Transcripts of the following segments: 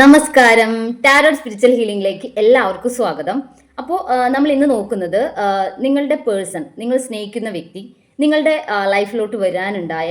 നമസ്കാരം. Tarot spiritual ഹീലിംഗിലേക്ക് എല്ലാവർക്കും സ്വാഗതം. അപ്പോൾ നമ്മൾ ഇന്ന് നോക്കുന്നത് നിങ്ങളുടെ പേഴ്സൺ നിങ്ങൾ സ്നേഹിക്കുന്ന വ്യക്തി നിങ്ങളുടെ ലൈഫിലോട്ട് വരാനുണ്ടായ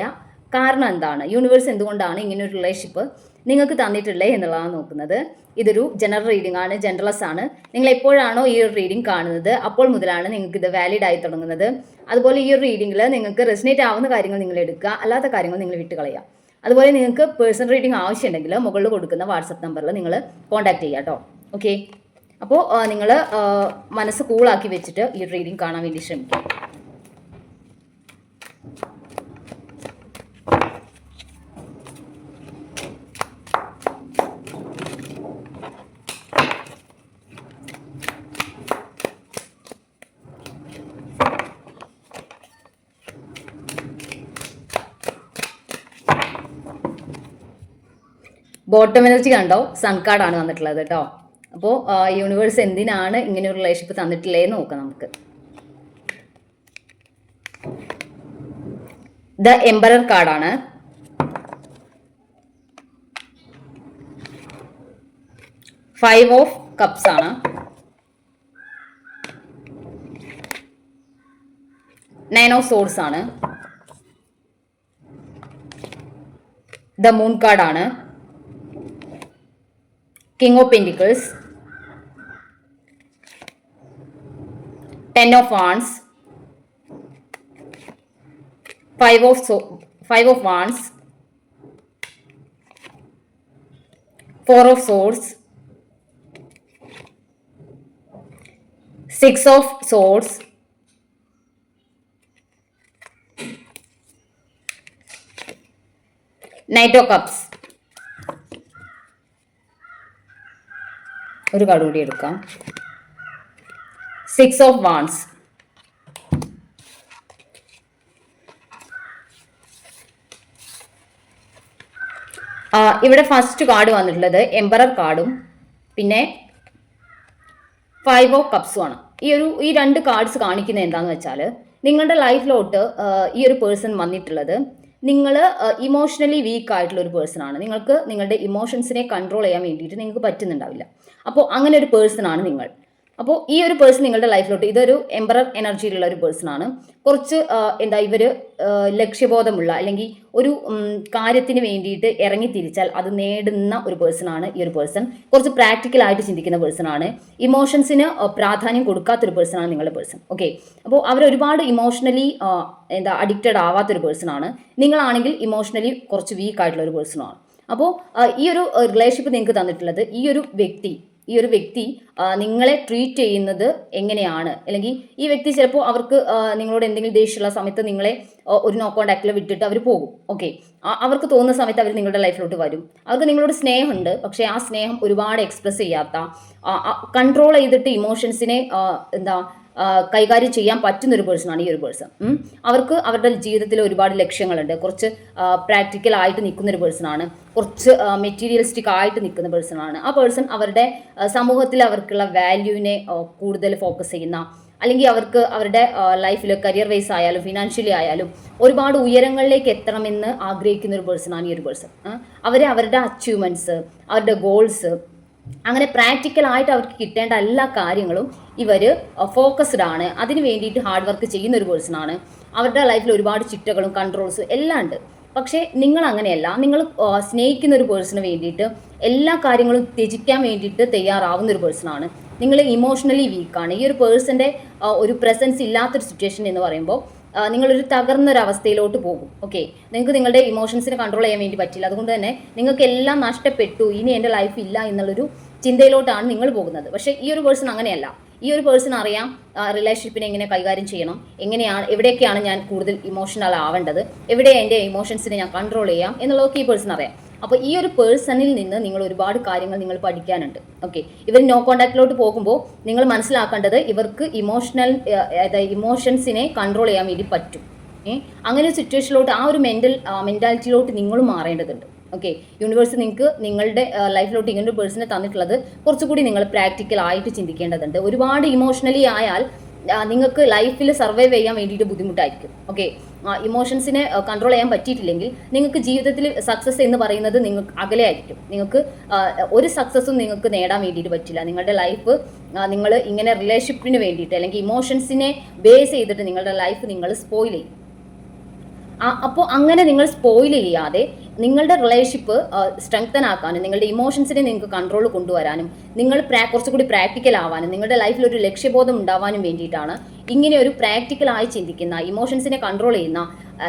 കാരണം എന്താണ്? യൂണിവേഴ്സ് എന്തുകൊണ്ടാണ് ഇങ്ങനെ ഒരു റിലേഷൻഷിപ്പ് നിങ്ങൾക്ക് തന്നിട്ടുള്ളത് എന്നുള്ളതാണ് നോക്കുന്നത്. ഇതൊരു ജനറൽ റീഡിംഗ് ആണ് ജനറലസ് ആണ്. നിങ്ങൾ എപ്പോഴാണോ ഈ ഒരു റീഡിംഗ് കാണുന്നത് അപ്പോൾ മുതലാണ് നിങ്ങൾക്ക് ഇത് വാലിഡ് ആയി തുടങ്ങുന്നത്. അതുപോലെ ഈ ഒരു റീഡിംഗിൽ നിങ്ങൾക്ക് റെസിനേറ്റ് ആവുന്ന കാര്യങ്ങൾ നിങ്ങൾ എടുക്കുക അല്ലാത്ത കാര്യങ്ങൾ നിങ്ങൾ വിട്ടുകളയുക. അതുപോലെ നിങ്ങൾക്ക് പേഴ്സണൽ റീഡിംഗ് ആവശ്യമുണ്ടെങ്കിൽ മുകളിൽ കൊടുക്കുന്ന വാട്സപ്പ് നമ്പറിൽ നിങ്ങൾ കോൺടാക്ട് ചെയ്യുക കേട്ടോ. ഓക്കെ അപ്പോൾ നിങ്ങൾ മനസ്സ് കൂളാക്കി വെച്ചിട്ട് ഈ റീഡിംഗ് കാണാൻ വേണ്ടി ശ്രമിക്കുക. ബോട്ടം എനർജി കണ്ടോ? സൺകാർഡാണ് വന്നിട്ടുള്ളത് കേട്ടോ. അപ്പോൾ യൂണിവേഴ്സ് എന്തിനാണ് ഇങ്ങനെ ഒരു റിലേഷൻഷിപ്പ് തന്നിട്ടില്ലേ എന്ന് നോക്കാം നമുക്ക്. ദ എംബറർ കാർഡാണ് ഫൈവ് ഓഫ് കപ്സ് ആണ്. നയൻ ഓഫ് സോഡ്സ് ആണ്. ദ മൂൺ കാർഡാണ് King of Pentacles, Ten of Wands, Five of so Five of Wands, Four of Swords, Six of Swords, Knight of Cups. ഒരു card കൂടി എടുക്കാം six of wands ഇവിടെ first card വന്നിട്ടുള്ളത് emperor കാർഡും പിന്നെ five of കപ്സും ആണ്. ഈ ഒരു ഈ രണ്ട് കാർഡ്സ് കാണിക്കുന്നത് എന്താണെന്ന് വെച്ചാൽ നിങ്ങളുടെ ലൈഫിലോട്ട് ഈ ഒരു പേഴ്സൺ വന്നിട്ടുള്ളത് നിങ്ങൾ ഇമോഷണലി വീക്ക് ആയിട്ടുള്ള ഒരു പേഴ്സൺ ആണ്. നിങ്ങൾക്ക് നിങ്ങളുടെ ഇമോഷൻസിനെ കൺട്രോൾ ചെയ്യാൻ വേണ്ടിയിട്ട് നിങ്ങൾക്ക് പറ്റുന്നുണ്ടാവില്ല. അപ്പോൾ അങ്ങനെ ഒരു പേഴ്സൺ ആണ് നിങ്ങൾ. അപ്പോൾ ഈ ഒരു പേഴ്സൺ നിങ്ങളുടെ ലൈഫിലോട്ട് ഇതൊരു എംബറർ എനർജിയിലുള്ള ഒരു പേഴ്സൺ ആണ്. കുറച്ച് എന്താ ഇവർ ലക്ഷ്യബോധമുള്ള അല്ലെങ്കിൽ ഒരു കാര്യത്തിന് വേണ്ടിയിട്ട് ഇറങ്ങി തിരിച്ചാൽ അത് നേടുന്ന ഒരു പേഴ്സൺ ആണ് ഈ ഒരു പേഴ്സൺ കുറച്ച് പ്രാക്ടിക്കൽ ആയിട്ട് ചിന്തിക്കുന്ന പേഴ്സൺ ആണ്. ഇമോഷൻസിന് പ്രാധാന്യം കൊടുക്കാത്തൊരു പേഴ്സൺ ആണ് നിങ്ങളുടെ പേഴ്സൺ ഓക്കെ അപ്പോൾ അവർ ഒരുപാട് ഇമോഷണലി എന്താ അഡിക്റ്റഡ് ആവാത്തൊരു ആണ്. നിങ്ങളാണെങ്കിൽ ഇമോഷണലി കുറച്ച് വീക്ക് ആയിട്ടുള്ള ഒരു പേഴ്സൺ ആണ്. അപ്പോൾ ഈ ഒരു റിലേഷൻഷിപ്പ് നിങ്ങൾക്ക് തന്നിട്ടുള്ളത് ഈ ഒരു വ്യക്തി ഈ ഒരു വ്യക്തി നിങ്ങളെ ട്രീറ്റ് ചെയ്യുന്നത് എങ്ങനെയാണ്? അല്ലെങ്കിൽ ഈ വ്യക്തി ചിലപ്പോൾ അവർക്ക് നിങ്ങളോട് എന്തെങ്കിലും ദേഷ്യമുള്ള സമയത്ത് നിങ്ങളെ ഒരു നോ കോണ്ടാക്റ്റിൽ വിട്ടിട്ട് അവർ പോകും. ഓക്കെ അവർക്ക് തോന്നുന്ന സമയത്ത് അവർ നിങ്ങളുടെ ലൈഫിലോട്ട് വരും. അവർക്ക് നിങ്ങളോട് സ്നേഹമുണ്ട്. പക്ഷേ ആ സ്നേഹം ഒരുപാട് എക്സ്പ്രസ് ചെയ്യാത്ത കൺട്രോൾ ചെയ്തിട്ട് ഇമോഷൻസിനെ എന്താ കൈകാര്യം ചെയ്യാൻ പറ്റുന്ന ഒരു പേഴ്സണാണ് ഈ ഒരു പേഴ്സൺ അവർക്ക് അവരുടെ ജീവിതത്തിൽ ഒരുപാട് ലക്ഷ്യങ്ങളുണ്ട്. കുറച്ച് പ്രാക്ടിക്കൽ ആയിട്ട് നിൽക്കുന്ന ഒരു പേഴ്സണാണ് കുറച്ച് മെറ്റീരിയലിസ്റ്റിക് ആയിട്ട് നിൽക്കുന്ന പേഴ്സണാണ് ആ പേഴ്സൺ അവരുടെ സമൂഹത്തിൽ അവർക്കുള്ള വാല്യൂവിനെ കൂടുതൽ ഫോക്കസ് ചെയ്യുന്ന അല്ലെങ്കിൽ അവർക്ക് അവരുടെ ലൈഫിൽ കരിയർ വൈസ് ആയാലും ഫിനാൻഷ്യലി ആയാലും ഒരുപാട് ഉയരങ്ങളിലേക്ക് എത്തണമെന്ന് ആഗ്രഹിക്കുന്ന ഒരു പേഴ്സണാണ് ഈ ഒരു പേഴ്സൺ അവരെ അവരുടെ അച്ചീവ്മെന്റ്സ് അവരുടെ ഗോൾസ് അങ്ങനെ പ്രാക്ടിക്കൽ ആയിട്ട് അവർക്ക് കിട്ടേണ്ട എല്ലാ കാര്യങ്ങളും ഇവർ ഫോക്കസ്ഡ് ആണ്. അതിന് വേണ്ടിയിട്ട് ഹാർഡ് വർക്ക് ചെയ്യുന്ന ഒരു പേഴ്സണാണ് അവരുടെ ലൈഫിൽ ഒരുപാട് ചിട്ടകളും കൺട്രോൾസും എല്ലാം ഉണ്ട്. പക്ഷേ നിങ്ങൾ അങ്ങനെയല്ല. നിങ്ങൾ സ്നേഹിക്കുന്ന ഒരു പേഴ്സണ് വേണ്ടിയിട്ട് എല്ലാ കാര്യങ്ങളും ത്യജിക്കാൻ വേണ്ടിയിട്ട് തയ്യാറാവുന്ന ഒരു പേഴ്സണാണ് നിങ്ങൾ ഇമോഷണലി വീക്കാണ് ഈ ഒരു പേഴ്സന്റെ ഒരു പ്രസൻസ് ഇല്ലാത്തൊരു സിറ്റുവേഷൻ എന്ന് പറയുമ്പോൾ നിങ്ങളൊരു തകർന്നൊരവസ്ഥയിലോട്ട് പോകും. ഓക്കെ നിങ്ങൾക്ക് നിങ്ങളുടെ ഇമോഷൻസിനെ കൺട്രോൾ ചെയ്യാൻ വേണ്ടി പറ്റില്ല. അതുകൊണ്ട് തന്നെ നിങ്ങൾക്ക് എല്ലാം നഷ്ടപ്പെട്ടു. ഇനി എന്റെ ലൈഫ് ഇല്ല എന്നുള്ളൊരു ചിന്തയിലോട്ടാണ് നിങ്ങൾ പോകുന്നത്. പക്ഷേ ഈ ഒരു പേഴ്സൺ അങ്ങനെയല്ല. ഈ ഒരു പേഴ്സൺ അറിയാം റിലേഷൻഷിപ്പിനെ എങ്ങനെ കൈകാര്യം ചെയ്യണം. എങ്ങനെയാണ് എവിടെയൊക്കെയാണ് ഞാൻ കൂടുതൽ ഇമോഷണൽ ആവേണ്ടത്? എവിടെ എന്റെ ഇമോഷൻസിനെ ഞാൻ കൺട്രോൾ ചെയ്യാം? എന്നുള്ളതൊക്കെ ഈ പേഴ്സൺ അറിയാം. അപ്പോൾ ഈ ഒരു പേഴ്സണിൽ നിന്ന് നിങ്ങൾ ഒരുപാട് കാര്യങ്ങൾ നിങ്ങൾ പഠിക്കാനുണ്ട്. ഓക്കെ. ഇവർ നോ കോണ്ടാക്റ്റിലോട്ട് പോകുമ്പോൾ നിങ്ങൾ മനസ്സിലാക്കേണ്ടത് ഇവർക്ക് ഇമോഷണൽ അതായത് ഇമോഷൻസിനെ കൺട്രോൾ ചെയ്യാൻ വേണ്ടി പറ്റും. അങ്ങനെ ഒരു സിറ്റുവേഷനിലോട്ട് ആ ഒരു മെന്റൽ മെന്റാലിറ്റിയിലോട്ട് നിങ്ങളും മാറേണ്ടതുണ്ട്. ഓക്കെ. യൂണിവേഴ്സ് നിങ്ങൾക്ക് നിങ്ങളുടെ ലൈഫിലോട്ട് ഇങ്ങനെ ഒരു പേഴ്സണെ തന്നിട്ടുള്ളത് കുറച്ചുകൂടി നിങ്ങൾ പ്രാക്ടിക്കൽ ആയിട്ട് ചിന്തിക്കേണ്ടതുണ്ട്. ഒരുപാട് ഇമോഷണലി ആയാൽ നിങ്ങൾക്ക് ലൈഫിൽ സർവൈവ് ചെയ്യാൻ വേണ്ടിയിട്ട് ബുദ്ധിമുട്ടായിരിക്കും. ഓക്കെ ഇമോഷൻസിനെ കൺട്രോൾ ചെയ്യാൻ പറ്റിയിട്ടില്ലെങ്കിൽ നിങ്ങൾക്ക് ജീവിതത്തിൽ സക്സസ് എന്ന് പറയുന്നത് നിങ്ങൾക്ക് അകലെ ആയിരിക്കും. നിങ്ങൾക്ക് ഒരു സക്സസ്സും നിങ്ങൾക്ക് നേടാൻ വേണ്ടിയിട്ട് പറ്റില്ല. നിങ്ങളുടെ ലൈഫ് നിങ്ങൾ ഇങ്ങനെ റിലേഷൻഷിപ്പിന് വേണ്ടിയിട്ട് അല്ലെങ്കിൽ ഇമോഷൻസിനെ ബേസ് ചെയ്തിട്ട് നിങ്ങളുടെ ലൈഫ് നിങ്ങൾ സ്പോയിൽ ചെയ്യും. അപ്പോൾ അങ്ങനെ നിങ്ങൾ സ്പോയിൽ ചെയ്യാതെ നിങ്ങളുടെ റിലേഷൻഷിപ്പ് സ്ട്രെങ്തൻ ആക്കാനും നിങ്ങളുടെ ഇമോഷൻസിനെ നിങ്ങൾക്ക് കൺട്രോൾ കൊണ്ടുവരാനും നിങ്ങൾ പ്രാ കുറച്ചുകൂടി പ്രാക്ടിക്കൽ ആവാനും നിങ്ങളുടെ ലൈഫിൽ ഒരു ലക്ഷ്യബോധം ഉണ്ടാവാനും വേണ്ടിയിട്ടാണ് ഇങ്ങനെ ഒരു പ്രാക്ടിക്കലായി ചിന്തിക്കുന്ന ഇമോഷൻസിനെ കൺട്രോൾ ചെയ്യുന്ന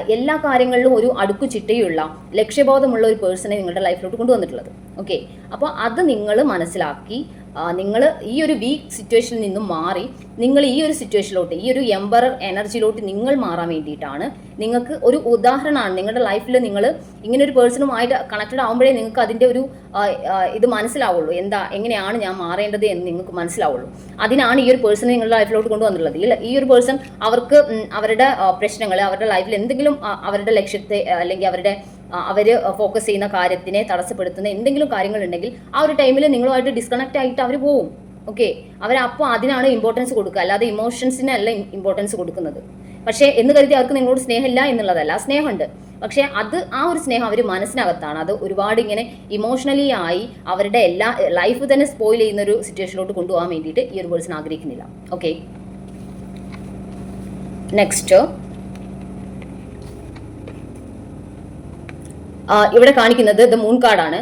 എല്ലാ കാര്യങ്ങളിലും ഒരു അടുക്കു ചിട്ടയുള്ള ലക്ഷ്യബോധമുള്ള ഒരു പേഴ്സണെ നിങ്ങളുടെ ലൈഫിലോട്ട് കൊണ്ടുവന്നിട്ടുള്ളത്. ഓക്കെ അപ്പോൾ അത് നിങ്ങൾ മനസ്സിലാക്കി നിങ്ങൾ ഈ ഒരു വീക്ക് സിറ്റുവേഷനിൽ നിന്നും മാറി നിങ്ങൾ ഈ ഒരു സിറ്റുവേഷനിലോട്ട് ഈ ഒരു എംബറർ എനർജിയിലോട്ട് നിങ്ങൾ മാറാൻ വേണ്ടിയിട്ടാണ് നിങ്ങൾക്ക് ഒരു ഉദാഹരണമാണ്. നിങ്ങളുടെ ലൈഫിൽ നിങ്ങൾ ഇങ്ങനെ ഒരു പേഴ്സണുമായിട്ട് കണക്റ്റഡ് ആകുമ്പോഴേ നിങ്ങൾക്ക് അതിന്റെ ഒരു ഇത് മനസ്സിലാവുള്ളൂ. എന്താ എങ്ങനെയാണ് ഞാൻ മാറേണ്ടത് എന്ന് നിങ്ങൾക്ക് മനസ്സിലാവുള്ളൂ. അതിനാണ് ഈ ഒരു പേഴ്സണെ നിങ്ങളുടെ ലൈഫിലോട്ട് കൊണ്ടുവന്നിട്ടുള്ളത്. ഈ ഒരു പേഴ്സൺ അവർക്ക് അവരുടെ പ്രശ്നങ്ങൾ അവരുടെ ലൈഫിൽ എന്തെങ്കിലും അവരുടെ ലക്ഷ്യത്തെ അല്ലെങ്കിൽ അവരുടെ അവർ ഫോക്കസ് ചെയ്യുന്ന കാര്യത്തിനെ തടസ്സപ്പെടുത്തുന്ന എന്തെങ്കിലും കാര്യങ്ങളുണ്ടെങ്കിൽ ആ ഒരു ടൈമിൽ നിങ്ങളുമായിട്ട് ഡിസ്കണക്റ്റ് ആയിട്ട് അവർ പോവും. ഓക്കെ അവർ അപ്പോൾ അതിനാണ് ഇമ്പോർട്ടൻസ് കൊടുക്കുക. അല്ലാതെ ഇമോഷൻസിനല്ല ഇമ്പോർട്ടൻസ് കൊടുക്കുന്നത്. പക്ഷേ എന്ന് കരുതി അവർക്ക് നിങ്ങളോട് സ്നേഹമില്ല എന്നുള്ളതല്ല സ്നേഹമുണ്ട്. പക്ഷേ അത് ആ ഒരു സ്നേഹം അവർ മനസ്സിനകത്താണ്. അത് ഒരുപാട് ഇങ്ങനെ ഇമോഷണലി ആയി അവരുടെ എല്ലാ ലൈഫ് തന്നെ സ്പോയിൽ ചെയ്യുന്ന ഒരു സിറ്റുവേഷനിലോട്ട് കൊണ്ടുപോകാൻ വേണ്ടിയിട്ട് ഈ ഒരു പേഴ്സൺ ആഗ്രഹിക്കുന്നില്ല. ഓക്കെ നെക്സ്റ്റ് ഇവിടെ കാണിക്കുന്നത് ദ മൂൺ കാർഡാണ്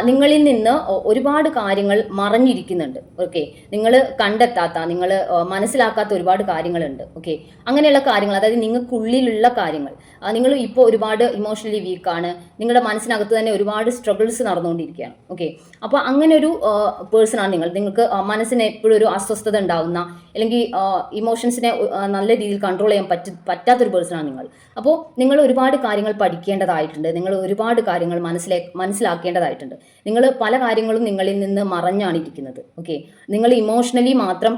നിങ്ങളിൽ നിന്ന് ഒരുപാട് കാര്യങ്ങൾ മറഞ്ഞിരിക്കുന്നുണ്ട്. ഓക്കെ? നിങ്ങൾ കണ്ടെത്താത്ത നിങ്ങൾ മനസ്സിലാക്കാത്ത ഒരുപാട് കാര്യങ്ങളുണ്ട്. ഓക്കെ? അങ്ങനെയുള്ള കാര്യങ്ങൾ അതായത് നിങ്ങൾക്കുള്ളിലുള്ള കാര്യങ്ങൾ. നിങ്ങൾ ഇപ്പോൾ ഒരുപാട് ഇമോഷണലി വീക്കാണ് നിങ്ങളുടെ മനസ്സിനകത്ത് തന്നെ ഒരുപാട് സ്ട്രഗിൾസ് നടന്നുകൊണ്ടിരിക്കുകയാണ്. ഓക്കെ അപ്പോൾ അങ്ങനെ ഒരു പേഴ്സണാണ് നിങ്ങൾ. നിങ്ങൾക്ക് മനസ്സിന് എപ്പോഴും ഒരു അസ്വസ്ഥത ഉണ്ടാകുന്ന അല്ലെങ്കിൽ ഇമോഷൻസിനെ നല്ല രീതിയിൽ കൺട്രോൾ ചെയ്യാൻ പറ്റ പറ്റാത്തൊരു പേഴ്സണാണ് നിങ്ങൾ. അപ്പോൾ നിങ്ങൾ ഒരുപാട് കാര്യങ്ങൾ പഠിക്കേണ്ടതായിട്ടുണ്ട്. നിങ്ങൾ ഒരുപാട് കാര്യങ്ങൾ മനസ്സിലെ മനസ്സിലാക്കേണ്ടതായിട്ടുണ്ട്. നിങ്ങൾ പല കാര്യങ്ങളും നിങ്ങളിൽ നിന്ന് മറഞ്ഞാണ് ഇരിക്കുന്നത്. ഓക്കെ നിങ്ങൾ ഇമോഷണലി മാത്രം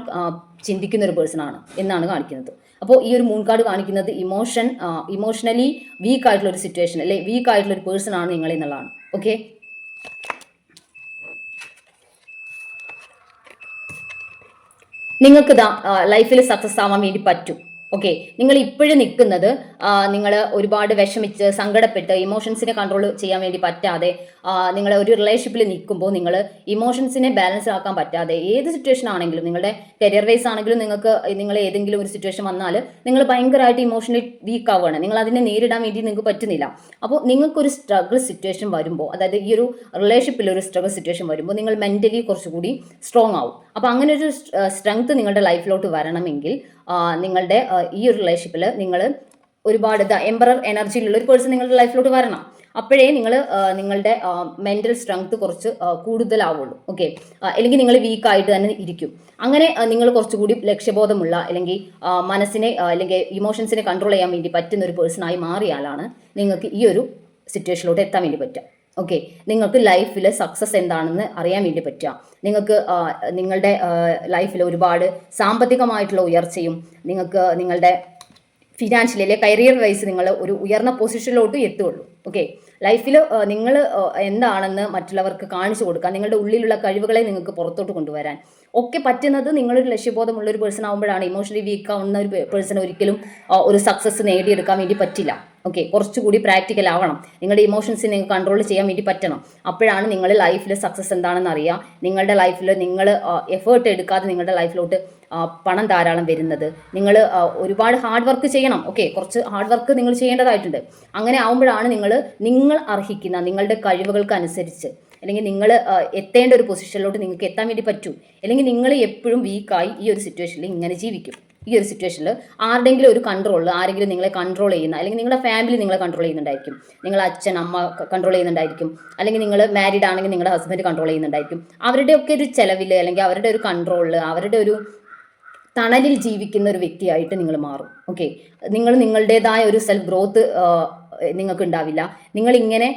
ചിന്തിക്കുന്ന ഒരു പേഴ്സൺ ആണ് എന്നാണ് കാണിക്കുന്നത്. അപ്പോൾ ഈ ഒരു മൂൺ കാർഡ് കാണിക്കുന്നത് ഇമോഷൻ ഇമോഷണലി വീക്ക് ആയിട്ടുള്ള ഒരു സിറ്റുവേഷൻ അല്ലെ? വീക്ക് ആയിട്ടുള്ള ഒരു പേഴ്സൺ ആണ് നിങ്ങൾ എന്നുള്ളതാണ്. ഓക്കെ നിങ്ങൾക്ക് ലൈഫിൽ സക്സസ് ആവാൻ വേണ്ടി പറ്റും. ഓക്കെ നിങ്ങൾ ഇപ്പോഴും നിൽക്കുന്നത് നിങ്ങൾ ഒരുപാട് വിഷമിച്ച് സങ്കടപ്പെട്ട് ഇമോഷൻസിനെ കൺട്രോൾ ചെയ്യാൻ വേണ്ടി പറ്റാതെ നിങ്ങൾ ഒരു റിലേഷൻഷിപ്പിൽ നിൽക്കുമ്പോൾ നിങ്ങൾ ഇമോഷൻസിനെ ബാലൻസ് ആക്കാൻ പറ്റാതെ ഏത് സിറ്റുവേഷൻ ആണെങ്കിലും നിങ്ങളുടെ കരിയർ വൈസ് ആണെങ്കിലും നിങ്ങൾക്ക് നിങ്ങൾ ഏതെങ്കിലും ഒരു സിറ്റുവേഷൻ വന്നാൽ നിങ്ങൾ ഭയങ്കരമായിട്ട് ഇമോഷണലി വീക്ക് ആവുകയാണ്. നിങ്ങൾ അതിനെ നേരിടാൻ വേണ്ടി നിങ്ങൾക്ക് പറ്റുന്നില്ല. അപ്പോൾ നിങ്ങൾക്കൊരു സ്ട്രഗിൾ സിറ്റുവേഷൻ വരുമ്പോൾ അതായത് ഈ ഒരു റിലേഷൻഷിപ്പിൽ ഒരു സ്ട്രഗിൾ സിറ്റുവേഷൻ വരുമ്പോൾ നിങ്ങൾ മെന്റലി കുറച്ചുകൂടി സ്ട്രോങ് ആവും. അപ്പോൾ അങ്ങനെ ഒരു സ്ട്രെങ്ത് നിങ്ങളുടെ ലൈഫിലോട്ട് വരണമെങ്കിൽ നിങ്ങളുടെ ഈ ഒരു റിലേഷൻഷിപ്പിൽ നിങ്ങൾ ഒരുപാട് ദ എംബറർ എനർജിയിലുള്ള ഒരു പേഴ്സൺ നിങ്ങളുടെ ലൈഫിലോട്ട് വരണം. അപ്പോഴേ നിങ്ങൾ നിങ്ങളുടെ മെന്റൽ സ്ട്രെങ്ത് കുറച്ച് കൂടുതലാവുള്ളൂ. ഓക്കെ അല്ലെങ്കിൽ നിങ്ങൾ വീക്കായിട്ട് തന്നെ ഇരിക്കും. അങ്ങനെ നിങ്ങൾ കുറച്ചുകൂടി ലക്ഷ്യബോധമുള്ള അല്ലെങ്കിൽ മനസ്സിനെ അല്ലെങ്കിൽ ഇമോഷൻസിനെ കൺട്രോൾ ചെയ്യാൻ വേണ്ടി പറ്റുന്ന ഒരു പേഴ്സണായി മാറിയാലാണ് നിങ്ങൾക്ക് ഈ ഒരു സിറ്റുവേഷനിലോട്ട് എത്താൻ വേണ്ടി പറ്റുക. ഓക്കെ നിങ്ങൾക്ക് ലൈഫിൽ സക്സസ് എന്താണെന്ന് അറിയാൻ വേണ്ടി പറ്റുക. നിങ്ങൾക്ക് നിങ്ങളുടെ ലൈഫിൽ ഒരുപാട് സാമ്പത്തികമായിട്ടുള്ള ഉയർച്ചയും നിങ്ങൾക്ക് നിങ്ങളുടെ ഫിനാൻഷ്യലി അല്ലെ കരിയർ വൈസ് നിങ്ങൾ ഒരു ഉയർന്ന പൊസിഷനിലോട്ട് എത്തുകയുള്ളൂ ഓക്കെ ലൈഫിൽ നിങ്ങൾ എന്താണെന്ന് മറ്റുള്ളവർക്ക് കാണിച്ചു കൊടുക്കാൻ നിങ്ങളുടെ ഉള്ളിലുള്ള കഴിവുകളെ നിങ്ങൾക്ക് പുറത്തോട്ട് കൊണ്ടുവരാൻ. ഒക്കെ പറ്റുന്നത് നിങ്ങളൊരു ലക്ഷ്യബോധമുള്ള ഒരു പേഴ്സൺ ആകുമ്പോഴാണ് ഇമോഷണലി വീക്ക് ആവുന്ന ഒരു പേഴ്സൺ ഒരിക്കലും ഒരു സക്സസ് നേടിയെടുക്കാൻ വേണ്ടി പറ്റില്ല. ഓക്കെ കുറച്ചുകൂടി പ്രാക്ടിക്കൽ ആവണം. നിങ്ങളുടെ ഇമോഷൻസിനെ നിങ്ങൾക്ക് കൺട്രോൾ ചെയ്യാൻ വേണ്ടി പറ്റണം. അപ്പോഴാണ് നിങ്ങൾ ലൈഫിൽ സക്സസ് എന്താണെന്ന് അറിയാം നിങ്ങളുടെ ലൈഫിൽ നിങ്ങൾ എഫേർട്ട് എടുക്കാതെ നിങ്ങളുടെ ലൈഫിലോട്ട് പണം ധാരാളം വരുന്നത്. നിങ്ങൾ ഒരുപാട് ഹാർഡ് വർക്ക് ചെയ്യണം. ഓക്കെ കുറച്ച് ഹാർഡ് വർക്ക് നിങ്ങൾ ചെയ്യേണ്ടതായിട്ടുണ്ട്. അങ്ങനെ ആവുമ്പോഴാണ് നിങ്ങൾ നിങ്ങൾ അർഹിക്കുന്ന നിങ്ങളുടെ കഴിവുകൾക്കനുസരിച്ച് അല്ലെങ്കിൽ നിങ്ങൾ എത്തേണ്ട ഒരു പൊസിഷനിലോട്ട് നിങ്ങൾക്ക് എത്താൻ വേണ്ടി പറ്റൂ. അല്ലെങ്കിൽ നിങ്ങൾ എപ്പോഴും വീക്കായി ഈ ഒരു സിറ്റുവേഷനിൽ ഇങ്ങനെ ജീവിക്കും. ഈ ഒരു സിറ്റുവേഷനിൽ ആരുടെങ്കിലും ഒരു കൺട്രോൾ ആരെങ്കിലും നിങ്ങളെ കൺട്രോൾ ചെയ്യുന്ന അല്ലെങ്കിൽ നിങ്ങളുടെ ഫാമിലി നിങ്ങളെ കൺട്രോൾ ചെയ്യുന്നുണ്ടായിരിക്കും. നിങ്ങൾ അച്ഛൻ അമ്മ കൺട്രോൾ ചെയ്യുന്നുണ്ടായിരിക്കും. അല്ലെങ്കിൽ നിങ്ങൾ മാരീഡ് ആണെങ്കിൽ നിങ്ങളുടെ ഹസ്ബൻഡ് കൺട്രോൾ ചെയ്യുന്നുണ്ടായിരിക്കും. അവരുടെയൊക്കെ ഒരു ചിലവിൽ അല്ലെങ്കിൽ അവരുടെ ഒരു കൺട്രോളിൽ അവരുടെ ഒരു തണലിൽ ജീവിക്കുന്ന ഒരു വ്യക്തിയായിട്ട് നിങ്ങൾ മാറും. ഓക്കെ നിങ്ങൾ നിങ്ങളുടേതായ ഒരു സെൽഫ് ഗ്രോത്ത് നിങ്ങൾക്ക് ഉണ്ടാവില്ല. നിങ്ങൾ ഇങ്ങനെ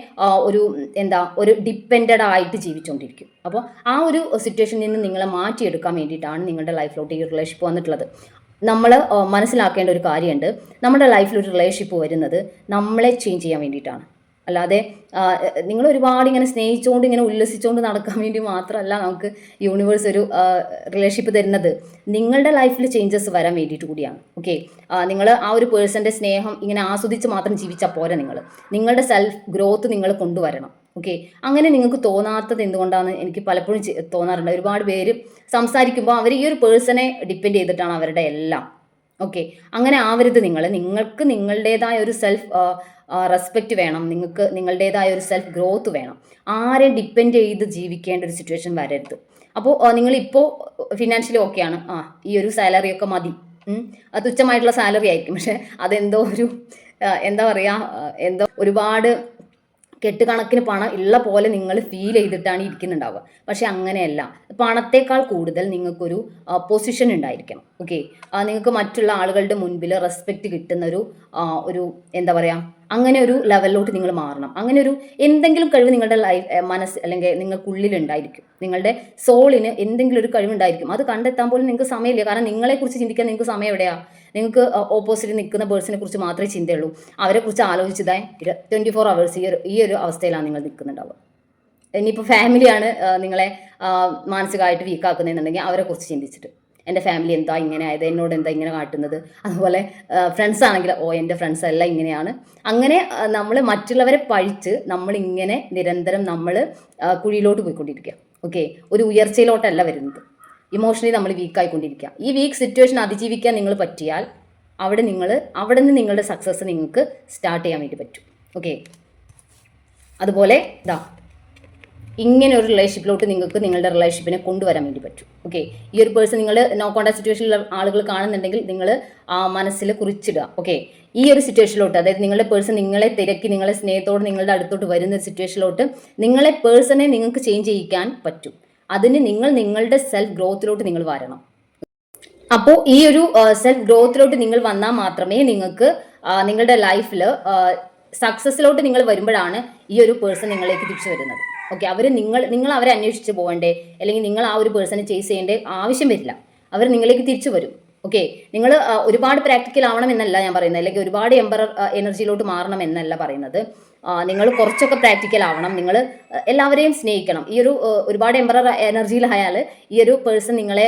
ഒരു എന്താ ഒരു ഡിപ്പെൻഡഡ് ആയിട്ട് ജീവിച്ചുകൊണ്ടിരിക്കും അപ്പോൾ ആ ഒരു സിറ്റുവേഷനിൽ നിന്ന് നിങ്ങളെ മാറ്റിയെടുക്കാൻ വേണ്ടിയിട്ടാണ് നിങ്ങളുടെ ലൈഫിലോട്ട് ഈ റിലേഷൻഷിപ്പ് വന്നിട്ടുള്ളത്. നമ്മൾ മനസ്സിലാക്കേണ്ട ഒരു കാര്യമുണ്ട്. നമ്മുടെ ലൈഫിൽ ഒരു റിലേഷൻഷിപ്പ് വരുന്നത് നമ്മളെ ചേഞ്ച് ചെയ്യാൻ വേണ്ടിയിട്ടാണ്. അല്ലാതെ നിങ്ങൾ ഒരുപാട് ഇങ്ങനെ സ്നേഹിച്ചുകൊണ്ട് ഇങ്ങനെ ഉല്ലസിച്ചുകൊണ്ട് നടക്കാൻ വേണ്ടി മാത്രമല്ല നമുക്ക് യൂണിവേഴ്സ് ഒരു റിലേഷൻഷിപ്പ് തരുന്നത്. നിങ്ങളുടെ ലൈഫിൽ ചേഞ്ചസ് വരാൻ വേണ്ടിയിട്ട് കൂടിയാണ്. ഓക്കെ നിങ്ങൾ ആ ഒരു പേഴ്സന്റെ സ്നേഹം ഇങ്ങനെ ആസ്വദിച്ച് മാത്രം ജീവിച്ചാൽ പോരാ നിങ്ങൾ നിങ്ങളുടെ സെൽഫ് ഗ്രോത്ത് നിങ്ങൾ കൊണ്ടുവരണം. ഓക്കെ അങ്ങനെ നിങ്ങൾക്ക് തോന്നാത്തത് എന്തുകൊണ്ടാണ് എനിക്ക് പലപ്പോഴും തോന്നാറുണ്ട്. ഒരുപാട് പേര് സംസാരിക്കുമ്പോൾ അവർ ഈ ഒരു പേഴ്സണെ ഡിപ്പെൻഡ് ചെയ്തിട്ടാണ് അവരുടെ എല്ലാം. ഓക്കെ അങ്ങനെ ആവരുത് നിങ്ങൾ നിങ്ങൾക്ക് നിങ്ങളുടേതായ ഒരു സെൽഫ് റെസ്പെക്റ്റ് വേണം. നിങ്ങൾക്ക് നിങ്ങളുടേതായ ഒരു സെൽഫ് ഗ്രോത്ത് വേണം. ആരെയും ഡിപ്പെൻഡ് ചെയ്ത് ജീവിക്കേണ്ട ഒരു സിറ്റുവേഷൻ വരരുത്. അപ്പോൾ നിങ്ങളിപ്പോൾ ഫിനാൻഷ്യലി ഓക്കെയാണ് ആ ഈ ഒരു സാലറി ഒക്കെ മതി. അത് തുച്ഛമായിട്ടുള്ള സാലറി ആയിരിക്കും. പക്ഷെ അതെന്തോ ഒരു എന്താ പറയുക എന്തോ ഒരുപാട് കെട്ടുകണക്കിന് പണം ഉള്ള പോലെ നിങ്ങൾ ഫീൽ ചെയ്തിട്ടാണ് ഇരിക്കുന്നുണ്ടാവുക. പക്ഷെ അങ്ങനെയല്ല. പണത്തേക്കാൾ കൂടുതൽ നിങ്ങൾക്കൊരു പൊസിഷൻ ഉണ്ടായിരിക്കണം. ഓക്കെ നിങ്ങൾക്ക് മറ്റുള്ള ആളുകളുടെ മുൻപിൽ റെസ്പെക്റ്റ് കിട്ടുന്ന ഒരു ഒരു എന്താ പറയുക അങ്ങനെ ഒരു ലെവലിലോട്ട് നിങ്ങൾ മാറണം. അങ്ങനെ ഒരു എന്തെങ്കിലും കഴിവ് നിങ്ങളുടെ ലൈഫ് മനസ്സ് അല്ലെങ്കിൽ നിങ്ങൾക്കുള്ളിൽ ഉണ്ടായിരിക്കും. നിങ്ങളുടെ സോളിന് എന്തെങ്കിലും ഒരു കഴിവുണ്ടായിരിക്കും. അത് കണ്ടെത്താൻ പോലും നിങ്ങൾക്ക് സമയമില്ല. കാരണം നിങ്ങളെക്കുറിച്ച് ചിന്തിക്കാൻ നിങ്ങൾക്ക് സമയം എവിടെയാണ് നിങ്ങൾക്ക് ഓപ്പോസിറ്റ് നിൽക്കുന്ന പേഴ്സിനെ കുറിച്ച് മാത്രമേ ചിന്തയുള്ളൂ. അവരെക്കുറിച്ച് ആലോചിച്ചതായി ട്വന്റി ഫോർ അവേഴ്സ് ഈ ഒരു ഈ ഒരു അവസ്ഥയിലാണ് നിങ്ങൾ നിൽക്കുന്നുണ്ടാവുക. ഇനിയിപ്പോൾ ഫാമിലിയാണ് നിങ്ങളെ മാനസികമായിട്ട് വീക്കാക്കുന്നതെന്നുണ്ടെങ്കിൽ അവരെ കുറിച്ച് ചിന്തിച്ചിട്ട്. എന്റെ ഫാമിലി എന്താ ഇങ്ങനെ ആയത്? എന്നോട് എന്താ ഇങ്ങനെ കാട്ടുന്നത്? അതുപോലെ ഫ്രണ്ട്സ് ആണെങ്കിൽ ഓ എന്റെ ഫ്രണ്ട്സ് എല്ലാം ഇങ്ങനെയാണ്. അങ്ങനെ നമ്മൾ മറ്റുള്ളവരെ പഴിച്ച് നമ്മളിങ്ങനെ നിരന്തരം നമ്മൾ കുഴിയിലോട്ട് പോയിക്കൊണ്ടിരിക്കുക. ഓക്കെ ഒരു ഉയർച്ചയിലോട്ടല്ല വരുന്നത്. ഇമോഷണലി നമ്മൾ വീക്കായിക്കൊണ്ടിരിക്കുക ഈ വീക്ക് സിറ്റുവേഷൻ അതിജീവിക്കാൻ നിങ്ങൾ പറ്റിയാൽ അവിടെ നിങ്ങൾ അവിടെ നിന്ന് നിങ്ങളുടെ സക്സസ് നിങ്ങൾക്ക് സ്റ്റാർട്ട് ചെയ്യാൻ വേണ്ടി പറ്റും. ഓക്കെ അതുപോലെ ഇതാ ഇങ്ങനെ ഒരു റിലേഷൻഷിപ്പിലോട്ട് നിങ്ങൾക്ക് നിങ്ങളുടെ റിലേഷൻഷിപ്പിനെ കൊണ്ടുവരാൻ വേണ്ടി പറ്റും. ഓക്കെ ഈ ഒരു പേഴ്സൺ നിങ്ങൾ നോ കോണ്ടാക്ട് സിറ്റുവേഷനിലുള്ള ആളുകൾ കാണുന്നുണ്ടെങ്കിൽ നിങ്ങൾ മനസ്സിൽ കുറിച്ചിടുക. ഓക്കെ ഈ ഒരു സിറ്റുവേഷനിലോട്ട് അതായത് നിങ്ങളുടെ പേഴ്സൺ നിങ്ങളെ തിരക്കി നിങ്ങളെ സ്നേഹത്തോട് നിങ്ങളുടെ അടുത്തോട്ട് വരുന്ന സിറ്റുവേഷനിലോട്ട് നിങ്ങളെ പേഴ്സണെ നിങ്ങൾക്ക് ചേഞ്ച് ചെയ്യിക്കാൻ പറ്റും. അതിന് നിങ്ങൾ നിങ്ങളുടെ സെൽഫ് ഗ്രോത്തിലോട്ട് നിങ്ങൾ വരണം. അപ്പോൾ ഈ ഒരു സെൽഫ് ഗ്രോത്തിലോട്ട് നിങ്ങൾ വന്നാൽ മാത്രമേ നിങ്ങൾക്ക് നിങ്ങളുടെ ലൈഫിൽ സക്സസ്സിലോട്ട് നിങ്ങൾ വരുമ്പോഴാണ് ഈ ഒരു പേഴ്സൺ നിങ്ങളിലേക്ക് തിരിച്ചു വരുന്നത്. ഓക്കെ അവർ നിങ്ങൾ നിങ്ങൾ അവരെ അന്വേഷിച്ച് പോകണ്ടേ? അല്ലെങ്കിൽ നിങ്ങൾ ആ ഒരു പേഴ്സണെ ചേസ് ചെയ്യേണ്ട ആവശ്യം വരില്ല. അവർ നിങ്ങളിലേക്ക് തിരിച്ചു വരും. ഓക്കെ നിങ്ങൾ ഒരുപാട് പ്രാക്ടിക്കൽ ആവണം എന്നല്ല ഞാൻ പറയുന്നത്. അല്ലെങ്കിൽ ഒരുപാട് എംബർ എനർജിയിലോട്ട് മാറണം എന്നല്ല പറയുന്നത്. നിങ്ങൾ കുറച്ചൊക്കെ പ്രാക്ടിക്കൽ ആവണം. നിങ്ങൾ എല്ലാവരെയും സ്നേഹിക്കണം. ഈ ഒരു ഒരുപാട് എംബറർ എനർജിയിലായാൽ ഈ ഒരു പേഴ്സൺ നിങ്ങളെ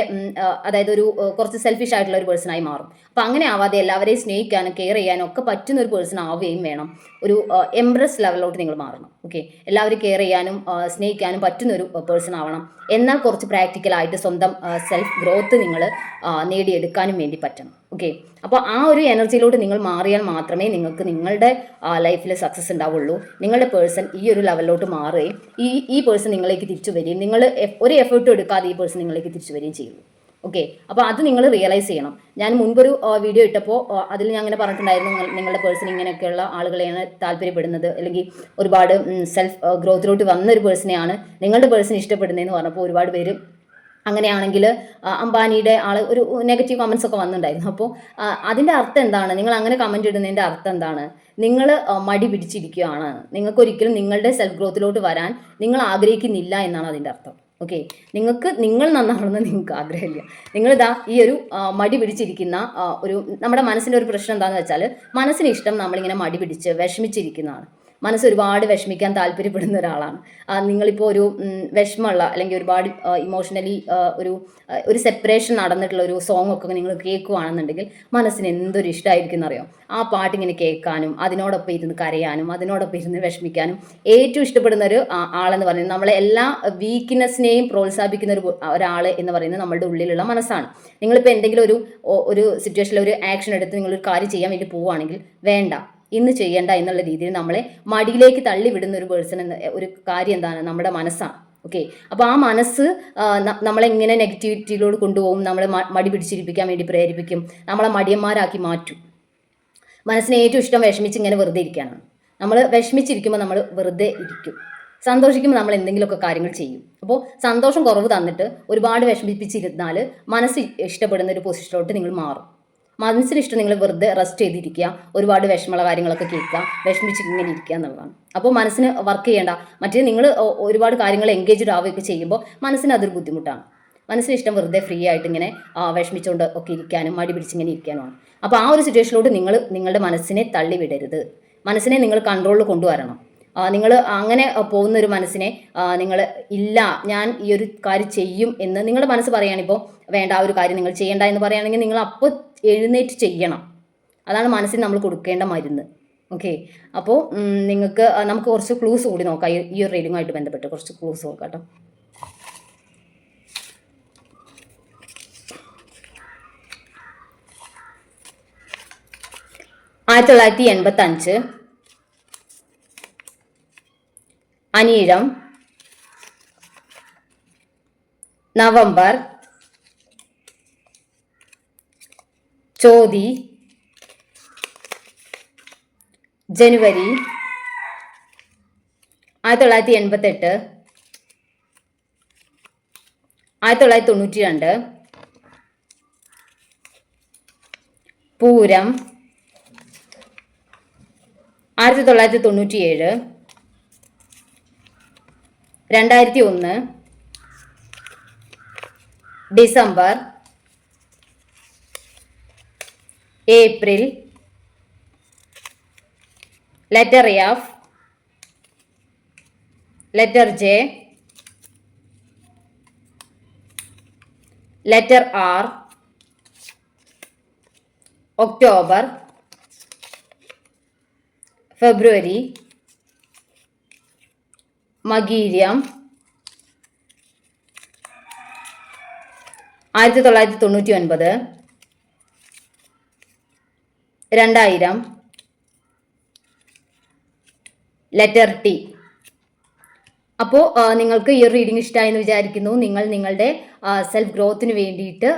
അതായത് ഒരു കുറച്ച് സെൽഫിഷ് ആയിട്ടുള്ള ഒരു പേഴ്സണായി മാറും. അപ്പം അങ്ങനെ ആവാതെ എല്ലാവരെയും സ്നേഹിക്കാനും കെയർ ചെയ്യാനും ഒക്കെ പറ്റുന്ന ഒരു പേഴ്സൺ ആവുകയും വേണം. ഒരു എംബ്രസ് ലെവലിലോട്ട് നിങ്ങൾ മാറണം. ഓക്കെ എല്ലാവരും കെയർ ചെയ്യാനും സ്നേഹിക്കാനും പറ്റുന്ന ഒരു പേഴ്സൺ ആവണം. എന്നാൽ കുറച്ച് പ്രാക്ടിക്കലായിട്ട് സ്വന്തം സെൽഫ് ഗ്രോത്ത് നിങ്ങൾ നേടിയെടുക്കാനും വേണ്ടി പറ്റണം. ഓക്കെ അപ്പോൾ ആ ഒരു എനർജിയിലോട്ട് നിങ്ങൾ മാറിയാൽ മാത്രമേ നിങ്ങൾക്ക് നിങ്ങളുടെ ലൈഫിൽ സക്സസ് ഉണ്ടാവുള്ളൂ. നിങ്ങളുടെ പേഴ്സൺ ഈ ഒരു ലെവലിലോട്ട് മാറുകയും ഈ ഈ പേഴ്സൺ നിങ്ങളേക്ക് തിരിച്ചു വരികയും നിങ്ങൾ ഒരു എഫേർട്ടും എടുക്കാതെ ഈ പേഴ്സൺ നിങ്ങളേക്ക് തിരിച്ചു വരികയും ചെയ്യുള്ളൂ ഓക്കെ അപ്പോൾ അത് നിങ്ങൾ റിയലൈസ് ചെയ്യണം. ഞാൻ മുൻപൊരു വീഡിയോ ഇട്ടപ്പോൾ അതിൽ ഞാൻ അങ്ങനെ പറഞ്ഞിട്ടുണ്ടായിരുന്നു നിങ്ങളുടെ പേഴ്സൺ ഇങ്ങനെയൊക്കെയുള്ള ആളുകളെയാണ് താല്പര്യപ്പെടുന്നത്. അല്ലെങ്കിൽ ഒരുപാട് സെൽഫ് ഗ്രോത്തിലോട്ട് വന്ന ഒരു പേഴ്സണെയാണ് നിങ്ങളുടെ പേഴ്സൺ ഇഷ്ടപ്പെടുന്നതെന്ന് പറഞ്ഞപ്പോൾ ഒരുപാട് പേര് അങ്ങനെയാണെങ്കിൽ അംബാനിയുടെ ആൾ ഒരു നെഗറ്റീവ് കമൻസ് ഒക്കെ വന്നിട്ടുണ്ടായിരുന്നു. അപ്പോൾ അതിന്റെ അർത്ഥം എന്താണ്? നിങ്ങൾ അങ്ങനെ കമന്റ് ഇടുന്നതിന്റെ അർത്ഥം എന്താണ്? നിങ്ങൾ മടി പിടിച്ചിരിക്കുകയാണ്. നിങ്ങൾക്ക് ഒരിക്കലും നിങ്ങളുടെ സെൽഫ് ഗ്രോത്തിലോട്ട് വരാൻ നിങ്ങൾ ആഗ്രഹിക്കുന്നില്ല എന്നാണ് അതിന്റെ അർത്ഥം. ഓക്കെ നിങ്ങൾക്ക് നിങ്ങൾ നന്നാവണമെന്ന് നിങ്ങൾക്ക് ആഗ്രഹമില്ല. നിങ്ങളിതാ ഈ ഒരു മടി പിടിച്ചിരിക്കുന്ന ഒരു നമ്മുടെ മനസ്സിന്റെ ഒരു പ്രശ്നം എന്താണെന്ന് വെച്ചാൽ മനസ്സിന് ഇഷ്ടം നമ്മളിങ്ങനെ മടി പിടിച്ച് വിഷമിച്ചിരിക്കുന്നതാണ്. മനസ്സ് ഒരുപാട് വിഷമിക്കാൻ താല്പര്യപ്പെടുന്ന ഒരാളാണ്. നിങ്ങളിപ്പോൾ ഒരു വിഷമമുള്ള അല്ലെങ്കിൽ ഒരുപാട് ഇമോഷണലി ഒരു ഒരു സെപ്പറേഷൻ നടന്നിട്ടുള്ള ഒരു സോങ് ഒക്കെ നിങ്ങൾ കേൾക്കുകയാണെന്നുണ്ടെങ്കിൽ മനസ്സിന് എന്തൊരു ഇഷ്ടമായിരിക്കും എന്നറിയാം? ആ പാട്ടിങ്ങനെ കേൾക്കാനും അതിനോടൊപ്പം ഇരുന്ന് കരയാനും അതിനോടൊപ്പം ഇരുന്ന് വിഷമിക്കാനും ഏറ്റവും ഇഷ്ടപ്പെടുന്ന ഒരു ആളെന്ന് പറയുന്നത് നമ്മളെ എല്ലാ വീക്ക്നെസ്സിനെയും പ്രോത്സാഹിപ്പിക്കുന്ന ഒരു ഒരാൾ എന്ന് പറയുന്നത് നമ്മളുടെ ഉള്ളിലുള്ള മനസ്സാണ്. നിങ്ങളിപ്പോൾ എന്തെങ്കിലും ഒരു ഒരു സിറ്റുവേഷനിൽ ഒരു ആക്ഷൻ എടുത്ത് നിങ്ങളൊരു കാര്യം ചെയ്യാൻ വേണ്ടി പോവുകയാണെങ്കിൽ വേണ്ട. ഇന്ന് ചെയ്യേണ്ട എന്നുള്ള രീതിയിൽ നമ്മളെ മടിയിലേക്ക് തള്ളിവിടുന്ന ഒരു പേഴ്സൺ എന്ന ഒരു കാര്യം എന്താണ്? നമ്മുടെ മനസ്സാണ്. ഓക്കെ അപ്പോൾ ആ മനസ്സ് നമ്മളെങ്ങനെ നെഗറ്റിവിറ്റിയിലോട് കൊണ്ടുപോകും നമ്മളെ മടി പിടിച്ചിരിപ്പിക്കാൻ വേണ്ടി പ്രേരിപ്പിക്കും നമ്മളെ മടിയന്മാരാക്കി മാറ്റും. മനസ്സിന് ഏറ്റവും ഇഷ്ടം വിഷമിച്ച് ഇങ്ങനെ വെറുതെ ഇരിക്കാനാണ്. നമ്മൾ വിഷമിച്ചിരിക്കുമ്പോൾ നമ്മൾ വെറുതെ ഇരിക്കും. സന്തോഷിക്കുമ്പോൾ നമ്മൾ എന്തെങ്കിലുമൊക്കെ കാര്യങ്ങൾ ചെയ്യും. അപ്പോൾ സന്തോഷം കുറവ് തന്നിട്ട് ഒരുപാട് വിഷമിപ്പിച്ചിരുന്നാൽ മനസ്സ് ഇഷ്ടപ്പെടുന്ന ഒരു പൊസിഷനിലോട്ട് നിങ്ങൾ മാറും. മനസ്സിന് ഇഷ്ടം നിങ്ങൾ വെറുതെ റെസ്റ്റ് ചെയ്തിരിക്കുക ഒരുപാട് വിഷമമുള്ള കാര്യങ്ങളൊക്കെ കേൾക്കുക വിഷമിച്ച് ഇങ്ങനെ ഇരിക്കുക എന്നുള്ളതാണ്. അപ്പോൾ മനസ്സിന് വർക്ക് ചെയ്യേണ്ട മറ്റേ നിങ്ങൾ ഒരുപാട് കാര്യങ്ങൾ എൻഗേജ്ഡ് ആവുകയൊക്കെ ചെയ്യുമ്പോൾ മനസ്സിന് അതൊരു ബുദ്ധിമുട്ടാണ്. മനസ്സിന് ഇഷ്ടം വെറുതെ ഫ്രീ ആയിട്ട് ഇങ്ങനെ വിഷമിച്ചുകൊണ്ട് ഒക്കെ ഇരിക്കാനും മടി പിടിച്ചിങ്ങനെ ഇരിക്കാനുമാണ്. അപ്പോൾ ആ ഒരു സിറ്റുവേഷനിലോട്ട് നിങ്ങൾ നിങ്ങളുടെ മനസ്സിനെ തള്ളിവിടരുത്. മനസ്സിനെ നിങ്ങൾ കൺട്രോളിൽ കൊണ്ടുവരണം. നിങ്ങൾ അങ്ങനെ പോകുന്ന ഒരു മനസ്സിനെ നിങ്ങൾ ഇല്ല ഞാൻ ഈ ഒരു കാര്യം ചെയ്യും എന്ന് നിങ്ങളുടെ മനസ്സ് പറയുകയാണിപ്പോൾ വേണ്ട ആ ഒരു കാര്യം നിങ്ങൾ ചെയ്യേണ്ട എന്ന് പറയുകയാണെങ്കിൽ നിങ്ങൾ അപ്പോൾ എഴുന്നേറ്റ് ചെയ്യണം. അതാണ് മനസ്സിന് നമ്മൾ കൊടുക്കേണ്ട മരുന്ന്. ഓക്കെ? അപ്പോൾ നിങ്ങൾക്ക് നമുക്ക് കുറച്ച് ക്ലൂസ് കൂടി നോക്കാം. ഈ- ഒരു റീഡിങ്ങുമായിട്ട് ബന്ധപ്പെട്ട് കുറച്ച് ക്ലൂസ് നോക്കാം ആയിരത്തി തൊള്ളായിരത്തി എൺപത്തി അനീഴം നവംബർ ചോതി ജനുവരി ആയിരത്തി തൊള്ളായിരത്തി എൺപത്തെട്ട് ആയിരത്തി തൊള്ളായിരത്തി തൊണ്ണൂറ്റി രണ്ട് പൂരം ആയിരത്തി തൊള്ളായിരത്തി തൊണ്ണൂറ്റിയേഴ് രണ്ടായിരത്തി ഒന്ന് December. April. Letter F letter J. Letter R. October. February. മകീര്യം. ആയിരത്തി തൊള്ളായിരത്തി തൊണ്ണൂറ്റി ഒൻപത് രണ്ടായിരം. Letter T. അപ്പോൾ നിങ്ങൾക്ക് ഈ ഒരു റീഡിംഗ് ഇഷ്ടമായെന്ന് വിചാരിക്കുന്നു. നിങ്ങൾ നിങ്ങളുടെ സെൽഫ് ഗ്രോത്തിന് വേണ്ടിയിട്ട്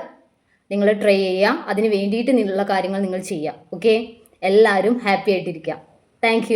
നിങ്ങൾ ട്രൈ ചെയ്യുക. അതിന് വേണ്ടിയിട്ട് നിന്നുള്ള കാര്യങ്ങൾ നിങ്ങൾ ചെയ്യുക. ഓക്കെ എല്ലാവരും ഹാപ്പി ആയിട്ടിരിക്കുക. താങ്ക്